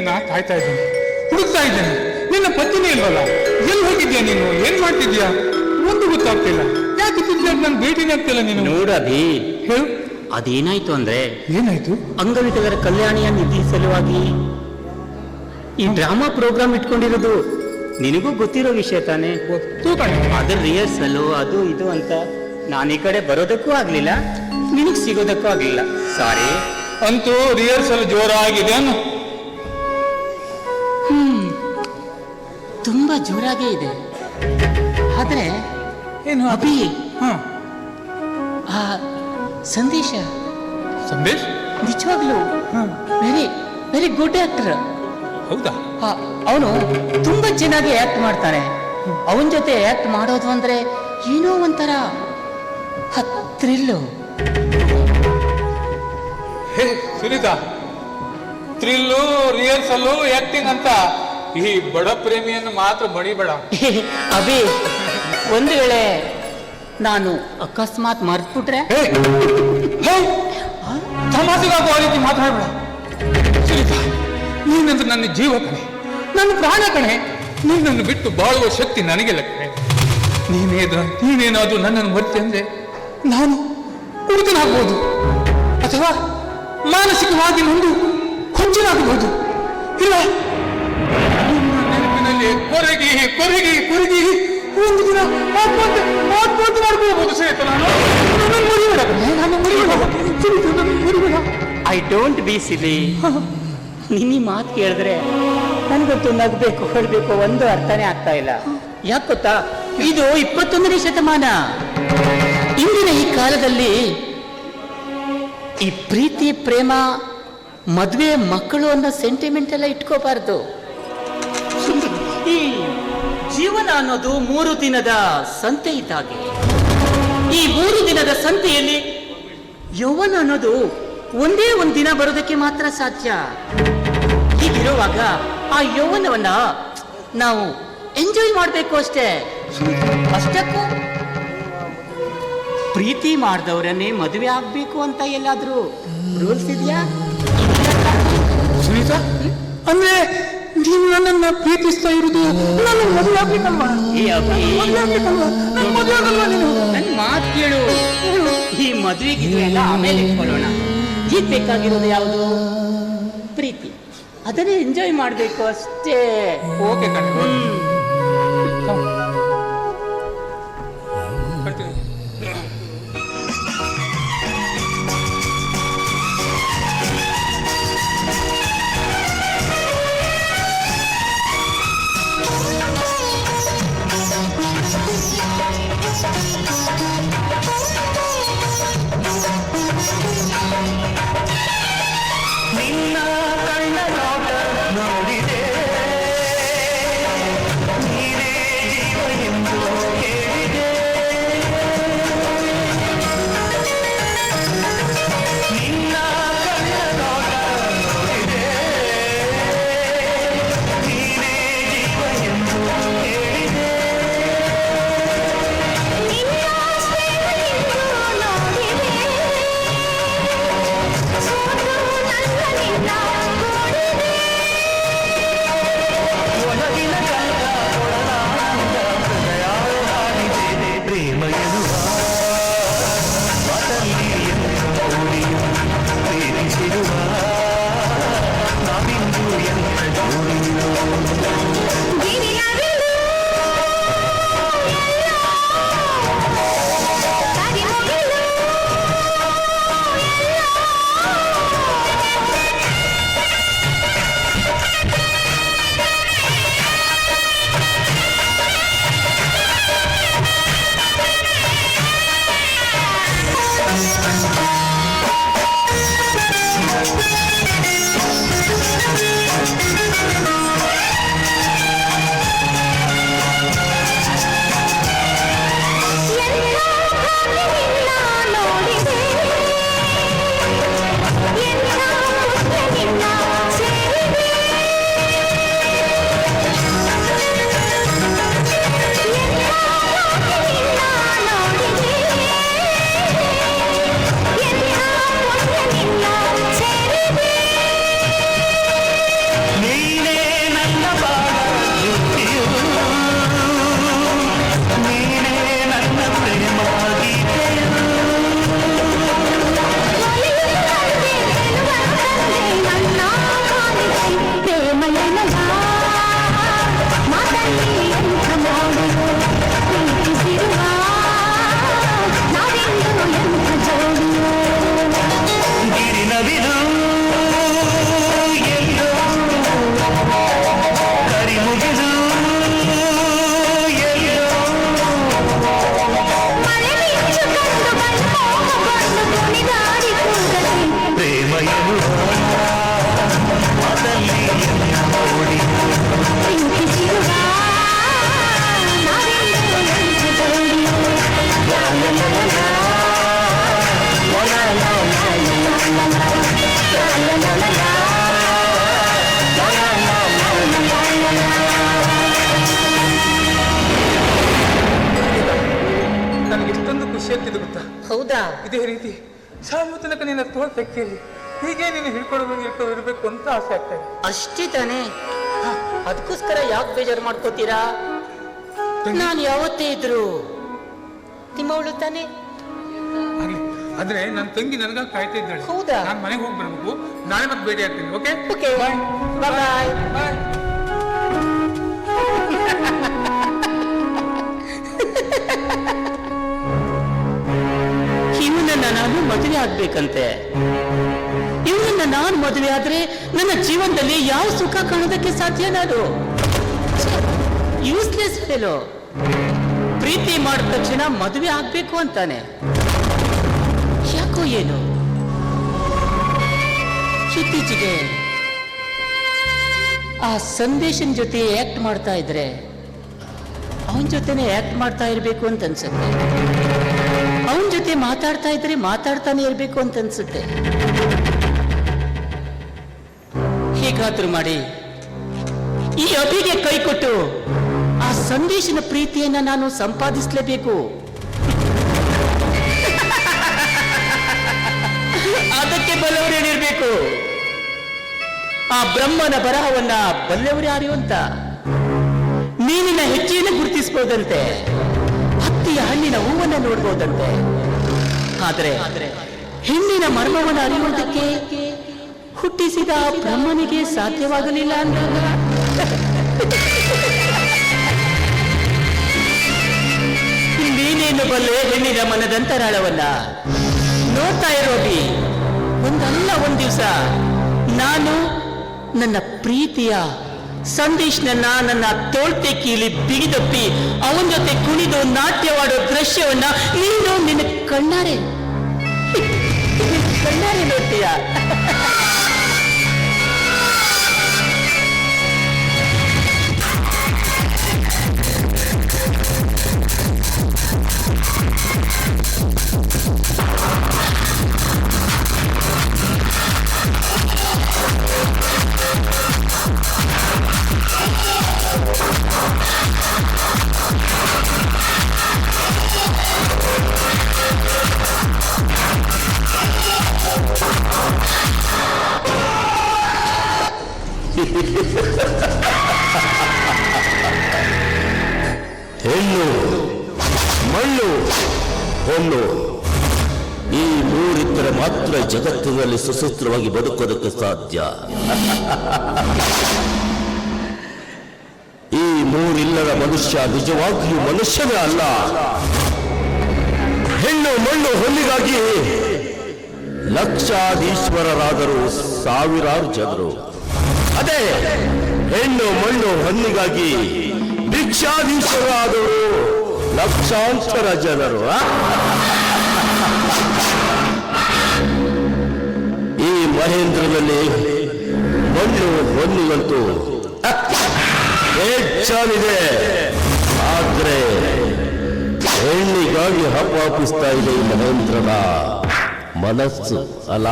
ದಿನದಿಂದ ಕಾಯ್ತಾ ಇದ್ದೇನೆ. ಹುಡುಕ್ತಾ ಇದ್ದೇನೆ. ನಿನ್ನ ಪತ್ತಿನೇ ಇಲ್ವಲ್ಲ? ಎಲ್ಲಿ ಹೋಗಿದ್ಯಾ ನೀನು? ಏನ್ ಮಾಡ್ತಿದ್ಯಾ? ಒಂದು ಗೊತ್ತಾಗ್ತಿಲ್ಲ. ಯಾಕೆ ತಿದ್ದ ನನ್ ಭೇಟಿನೇ ಆಗ್ತಿಲ್ಲ ನೀನು. ನೋಡದಿ ಹೇಳು. ಅದೇನಾಯ್ತು ಅಂದ್ರೆ ಏನಾಯ್ತು? ಅಂಗವಿಕಲರ ಕಲ್ಯಾಣಿಯ ನಿಧಿ ಸಲುವಾಗಿ ಈ ಡ್ರಾಮಾ ಪ್ರೋಗ್ರಾಮ್ ಇಟ್ಕೊಂಡಿರೋದು. ನಿನಗೂ ಗೊತ್ತಿರೋ ವಿಷಯ ತಾನೇ? ಗೊತ್ತು. ಅದ್ರ ರಿಹರ್ಸಲು ಅದು ಇದು ಅಂತ ನಾನು ಈ ಕಡೆ ಬರೋದಕ್ಕೂ ಆಗ್ಲಿಲ್ಲ. ನಿನಗ್ ಸಿಗೋದಕ್ಕೂ ಆಗ್ಲಿಲ್ಲ. ಸಾರಿ ಅಂತೂ ರಿಹರ್ಸಲ್ ಜೋರಾಗಿದೆ ಅನ್ನು. ತುಂಬಾ ಜೋರಾಗೇ ಇದೆ. ಆದರೆ ಏನು ಅಭಿ ಹಾ. ಆ ಸಂದೇಶ. ಸಂದೇಶ್? ನಿಜವಾಗ್ಲು ವೆರಿ ವೆರಿ ಗುಡ್ ಆಕ್ಟರ್ ಹೌದಾ? ಅವನು ತುಂಬಾ ಚೆನ್ನಾಗಿ ಆಕ್ಟ್ ಮಾಡ್ತಾನೆ. ಅವನ ಜೊತೆ ಆಕ್ಟ್ ಮಾಡೋದು ಅಂದ್ರೆ ಏನೋ ಒಂಥರ ಥ್ರಿಲ್ಲು ಹೇ ಸುನೀತಾ ಥ್ರಿಲ್ಲು ರಿಹರ್ಸಲ್ಲು ಆಕ್ಟಿಂಗ್ ಅಂತ ಈ ಬಡ ಪ್ರೇಮಿಯನ್ನು ಮಾತ್ರ ಬಡಿಬೇಡ ಅಭಿ ಒಂದು ವೇಳೆ ನಾನು ಅಕಸ್ಮಾತ್ ಮರ್ತ್ಬಿಟ್ರೆ? ಹೇ ಹೇ ತಮಾಷೆಗಾಗುವ ರೀತಿ ಮಾತಾಡಬೇಡ. ಸುನೀತಾ ನೀನಂದ್ರೆ ನನ್ನ ಜೀವ ಕಣೆ. ನನ್ನ ಪ್ರಾಣ ಕಣೆ. ನಿನ್ನನ್ನು ಬಿಟ್ಟು ಬಾಳುವ ಶಕ್ತಿ ನನಗೆ ಲೆಕ್ಕ ನೀನೇದ ನೀನೇನಾದ್ರೂ ನನ್ನನ್ನು ಮರ್ತೆ ಅಂದ್ರೆ ನಾನು ಹುಡುಗನಾಗ್ಬೋದು ಅಥವಾ ಮಾನಸಿಕವಾಗಿ ನೊಂದು ಹುಚ್ಚನಾಗಬಹುದು ಇಲ್ಲ ನೆನಪಿನಲ್ಲಿ ಕೊರಗಿ ಕೊರಗಿ ಕೊರಗಿ ಒಂದು ದಿನ ಆತ್ಮಹತ್ಯೆ ಆತ್ಮಹತ್ಯೆ ಮಾಡ್ಕೋಬಹುದು ಸಹಿತ ನಾನು. ನನ್ನ ಮುರಿಬೇಡ ಕಣೆ, ನನ್ನ ಮುರಿಬೇಡ ಸುನೀತಾ, ನನ್ನ ಮುರಿಬೇಡ ಐ ಡೋಂಟ್ ಬಿ ಸಿಲಿ ನಿನ್ನ ಮಾತು ಕೇಳಿದ್ರೆ ನನಗಂತೂ ನಗ್ಬೇಕು ಹೊರಬೇಕು ಒಂದು ಅರ್ಥನೇ ಆಗ್ತಾ ಇಲ್ಲ. ಯಾಕೆ ಗೊತ್ತಾ? ಇದು ಇಪ್ಪತ್ತೊಂದನೇ ಶತಮಾನ. ಇಂದಿನ ಈ ಕಾಲದಲ್ಲಿ ಈ ಪ್ರೀತಿ ಪ್ರೇಮ ಮದುವೆ ಮಕ್ಕಳು ಅನ್ನೋ ಸೆಂಟಿಮೆಂಟ್ ಎಲ್ಲ ಇಟ್ಕೋಬಾರ್ದು. ಜೀವನ ಅನ್ನೋದು ಮೂರು ದಿನದ ಸಂತೆ ಇದ್ದಾಗೆ. ಈ ಮೂರು ದಿನದ ಸಂತೆಯಲ್ಲಿ ಯೌವನ ಅನ್ನೋದು ಒಂದೇ ಒಂದು ದಿನ ಬರೋದಕ್ಕೆ ಮಾತ್ರ ಸಾಧ್ಯ. ಹೀಗಿರುವಾಗ ಆ ಯೌವನವನ್ನ ನಾವು ಎಂಜಾಯ್ ಮಾಡಬೇಕು ಅಷ್ಟೇ. ಅಷ್ಟಕ್ಕೂ ಪ್ರೀತಿ ಮಾಡಿದವರನ್ನೇ ಮದುವೆ ಆಗ್ಬೇಕು ಅಂತ ಎಲ್ಲಾದ್ರೂ ರೂಲ್ಸ್ ಇದೆಯಾ? ಸುನೀತಾ? ಅಂದ್ರೆ ನೀನು ನನ್ನನ್ನ ಪ್ರೀತಿಸ್ತಾ ಇರುವುದು ನನ್ನ ಮದುವೆ ಆಗ್ಬೇಕಲ್ವಾ ಈ ಅಭಿ. ಮದುವೆ ಆಗ್ಬೇಕಲ್ವಾ ನನ್ನ ಮದುವೆ ಆಗಲ್ವಾ ನೀನು? ನನ್ ಮಾತು ಕೇಳು. ಈ ಮದುವೆಗೆ ಎಲ್ಲ ಆಮೇಲೆ ಇಟ್ಕೊಳ್ಳೋಣ ಈಗ ಬೇಕಾಗಿರೋದು ಯಾವುದು? ಪ್ರೀತಿ. ಅದನ್ನೇ ಎಂಜಾಯ್ ಮಾಡಬೇಕು ಅಷ್ಟೇ. ಓಕೆ ಕಣೆ. ಇದೇ ರೀತಿ ಸಾಯುವ ತನಕ ನಿನ್ನ ತೋಟಕ್ಕೆ ಹೀಗೆ ನೀನು ಹಿಡ್ಕೊಂಡು ಇಟ್ಕೊಂಡು ಇರಬೇಕು ಅಂತ ಆಸೆ ಆಗ್ತಾ ಇದೆ. ಅಷ್ಟೇ ತಾನೇ? ಅದಕ್ಕೋಸ್ಕರ ಯಾಕೆ ಬೇಜಾರು ಮಾಡ್ಕೋತೀರಾ? ನಾನು ಯಾವತ್ತೇ ಇದ್ರು ನಿಮ್ಮವಳು ತಾನೇ? ಅಂದ್ರೆ ಆದ್ರೆ ನನ್ನ ತಂಗಿ ನನಗ ಕಾಯ್ತಾ ಇದ್ದಾಳೆ. ಹೌದಾ? ನಾನು ಮನೆಗೆ ಹೋಗಿ ಬರ್ಬೇಕು. ನಾಳೆ ಮತ್ತೆ ಭೇಟಿ ಆಗ್ತೀನಿ ಓಕೆ ಓಕೆ ಬಾಯ್ ಬಾಯ್ ಇವನನ್ನ ನಾನು ಮದುವೆ ಆಗ್ಬೇಕಂತೆ. ಇವನನ್ನ ನಾನು ಮದುವೆ ಆದ್ರೆ ನನ್ನ ಜೀವನದಲ್ಲಿ ಯಾವ ಸುಖ ಕಾಣೋದಕ್ಕೆ ಸಾಧ್ಯ ನಾನು? ಯೂಸ್ಲೆಸ್ ಫೆಲೋ ಪ್ರೀತಿ ಮಾಡಿದ ತಕ್ಷಣ ಮದುವೆ ಆಗ್ಬೇಕು ಅಂತಾನೆ. ಯಾಕೋ ಏನು? ಇತ್ತೀಚೆಗೆ ಆ ಸಂದೇಶನ್ ಜೊತೆ ಆಕ್ಟ್ ಮಾಡ್ತಾ ಇದ್ರೆ, ಅವನ ಜೊತೆನೆ ಆಕ್ಟ್ ಮಾಡ್ತಾ ಇರಬೇಕು ಅಂತ ಅನ್ಸುತ್ತೆ. ಅವನ ಜೊತೆ ಮಾತಾಡ್ತಾ ಇದ್ರೆ ಮಾತಾಡ್ತಾನೆ ಇರಬೇಕು ಅಂತ ಅನ್ಸುತ್ತೆ. ಹೀಗಾದ್ರೂ ಮಾಡಿ ಈ ಅಭಿಗೆ ಕೈ ಕೊಟ್ಟು ಆ ಸಂದೇಶನ ಪ್ರೀತಿಯನ್ನ ನಾನು ಸಂಪಾದಿಸಲೇಬೇಕು. ಅದಕ್ಕೆ ಬಲ್ಲವರೇನಿರ್ಬೇಕು ಆ ಬ್ರಹ್ಮನ ಬರಹವನ್ನ ಬಲ್ಲವರು ಯಾರು ಅಂತ? ಮೀನಿನ ಹೆಚ್ಚಿನ ಗುರುತಿಸಬಹುದಂತೆ ಹತ್ತಿಯ ಹಣ್ಣಿನ ಹೂವನ್ನ ನೋಡ್ಬೋದಂತೆ. ಆದ್ರೆ ಹೆಣ್ಣಿನ ಮರ್ಮವನ್ನು ಅರಿಯುವುದಕ್ಕೆ ಹುಟ್ಟಿಸಿದ ಬ್ರಹ್ಮನಿಗೆ ಸಾಧ್ಯವಾಗಲಿಲ್ಲ ಅಂದಾಗ? ನೀನೇನು ಬಲ್ಲೆ ಹೆಣ್ಣಿನ ಮನದಂತರಾಳವನ್ನ ನೋಡ್ತಾ ಇರೋಬಿ ಒಂದಲ್ಲ ಒಂದ್ ದಿವಸ ನಾನು ನನ್ನ ಪ್ರೀತಿಯ ಸಂದೇಶ್ನನ್ನ ನನ್ನ ತೋಳ್ತೆ ಕೀಲಿ ಬಿಗಿದಪ್ಪಿ ಅವನ ಜೊತೆ ಕುಣಿದು ನಾಟ್ಯವಾಡೋ ದೃಶ್ಯವನ್ನ ನೀನು ನಿನ್ನ ಕಣ್ಣಾರೆ ಕಣ್ಣಾರೆ ನೋಡ್ತೀಯ? ಮೂರಿದ್ದರೆ ಮಾತ್ರ ಜಗತ್ತಿನಲ್ಲಿ ಸುಸೂತ್ರವಾಗಿ ಬದುಕೋದಕ್ಕೆ ಸಾಧ್ಯ. ಈ ಮೂರಿಲ್ಲದ ಮನುಷ್ಯ ನಿಜವಾಗಿಯೂ ಮನುಷ್ಯನೇ ಅಲ್ಲ. ಹೆಣ್ಣು ಮಣ್ಣು ಹೊಲ್ಲಿಗಾಗಿ ಲಕ್ಷಾಧೀಶ್ವರರಾದರು ಸಾವಿರಾರು ಜನರು. ಅದೇ ಹೆಣ್ಣು ಮಣ್ಣು ಹೊನ್ನಿಗಾಗಿ ಭಿಕ್ಷಾಧೀಶರಾದರು ಲಕ್ಷಾಂತರ ಜನರು ಮಹೇಂದ್ರನಲ್ಲಿ ಮಣ್ಣು ಹೊನ್ನಿಗಂತೂ ಹೆಚ್ಚಾಗಿದೆ. ಆದ್ರೆ ಹೆಣ್ಣಿಗಾಗಿ ಹಪ್ಪಾಪಿಸ್ತಾ ಇದೆ ಈ ಮಹೇಂದ್ರನ ಮನಸ್ಸು, ಅಲ್ಲ?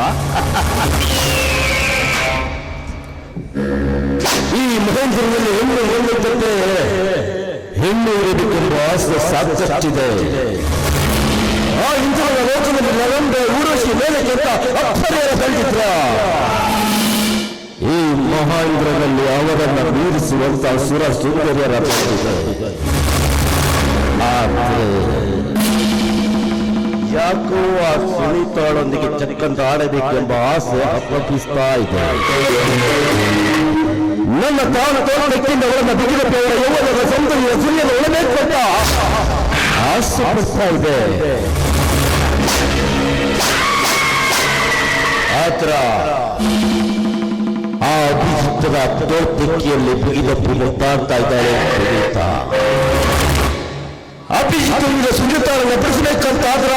ಈ ಮಹೇಂದ್ರದಲ್ಲಿ ಹೆಣ್ಣು ಹೊಂದಿದ್ದಂತೆ ಹೆಣ್ಣು ಇರಬೇಕೆಂಬ ಆಸೆ ಸಾಕಷ್ಟಿದೆ. ಆ ಇಂತಹ ಲೋಕದಲ್ಲಿ ನವೆಂಬರ್ ಊರ್ವಶಿ ಅಕ್ಷರ ಕಂಡಿದ್ರ ಈ ಮಹಾಂದ್ರನಲ್ಲಿ ಅವರನ್ನ ಮೀರಿಸುವಂತ ಸುರ ಸುಂದರ್ಯರ ಯಾಕೋ ಆ ಸುನೀತಾಳೊಂದಿಗೆ ಚಕ್ಕಂತ ಆಡಬೇಕು ಎಂಬ ಆಸೆ ಅಪ್ಪಪಿಸ್ತಾ ಇದೆ. ನನ್ನ ತಾನು ತೋರಣಕ್ಕಿಂತ ಅವರನ್ನ ಬಿಗಿದಕ್ಕೆ ಅವರ ಯೌವನದ ಸೌಂದರ್ಯ ಸುಳ್ಳಿಯನ್ನು ಒಳಬೇಕು ಅಂತ ಆಸೆ ಪಡ್ತಾ ಇದೆ. ಆತರ ಆ ಅಭಿಜಿತ್ತನ ತೋರ್ತಿಕ್ಕಿಯಲ್ಲಿ ಬಿಗಿದಪ್ಪಿ ಮುತ್ತಾಡ್ತಾ ಇದ್ದಾರೆ ಸುನೀತಾ ಅಭಿಜಿತ್ತಿನಿಂದ ಸುನೀತಾಳನ್ನು ಬಿಡಿಸಬೇಕಂತಾದ್ರ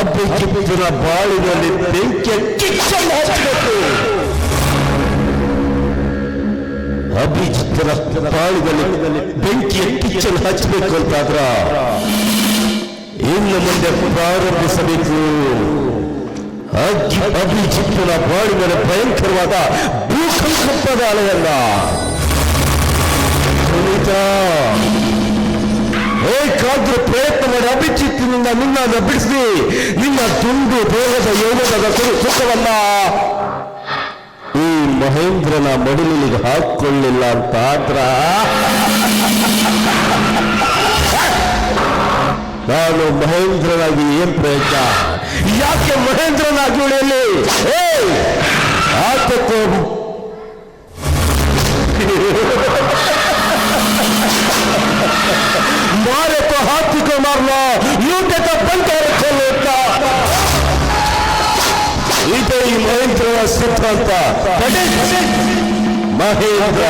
ಅಭಿಜಿತ್ತಿನ ಬಾಳಿನಲ್ಲಿ ಬೆಂಕಿ ಕಿಚ್ಚನ್ನು ಹಚ್ಚಬೇಕು ಅಭಿಜಿತ್ತನ ಬಾಳಿನಲ್ಲಿ ಬೆಂಕಿಯ ಕಿಚ್ಚನ್ನು ಹಚ್ಚಬೇಕು ಅಂತಾದ್ರ ಇನ್ನು ಮುಂದೆ ಪ್ರಾರಂಭಿಸಬೇಕು. ಅಗ್ಗಿ ಬಾಡಿ ಬಾಳಿನಲ್ಲಿ ಭಯಂಕರವಾದ ಭೂಕಂಪದ ಅಲೆಯಲ್ಲ ಏಕಾಗ್ರ ಪ್ರಯತ್ನ ಮಾಡಿ ಅಭಿಜಿತ್ತಿನಿಂದ ನಿನ್ನನ್ನು ಬಿಡಿಸಿ, ನಿನ್ನ ತುಂಡು ದೇಹದ ಯೋಗದ ಸುಖವನ್ನ ಈ ಮಹೇಂದ್ರನ ಮಡಿಲಿಗೆ ಹಾಕೊಳ್ಳಿಲ್ಲ ಅಂತ ಆದ್ರ. ನಾನು ಮಹೇಂದ್ರನಾಗಿ ಏನ್ ಪ್ರಯತ್ನ? ಯಾಕೆ ಮಹೇಂದ್ರನಾಗಿ ಉಳಿಯಲಿ ಏಯ್! ಆತಕ್ಕೆ मारे तो हाथी को मारना यूटे तो ಬಂಕರ್ खोलता ಇದೇ ಈ ಮಹೇಂದ್ರನ ಸಿದ್ಧಾಂತ ಮಹೇಂದ್ರ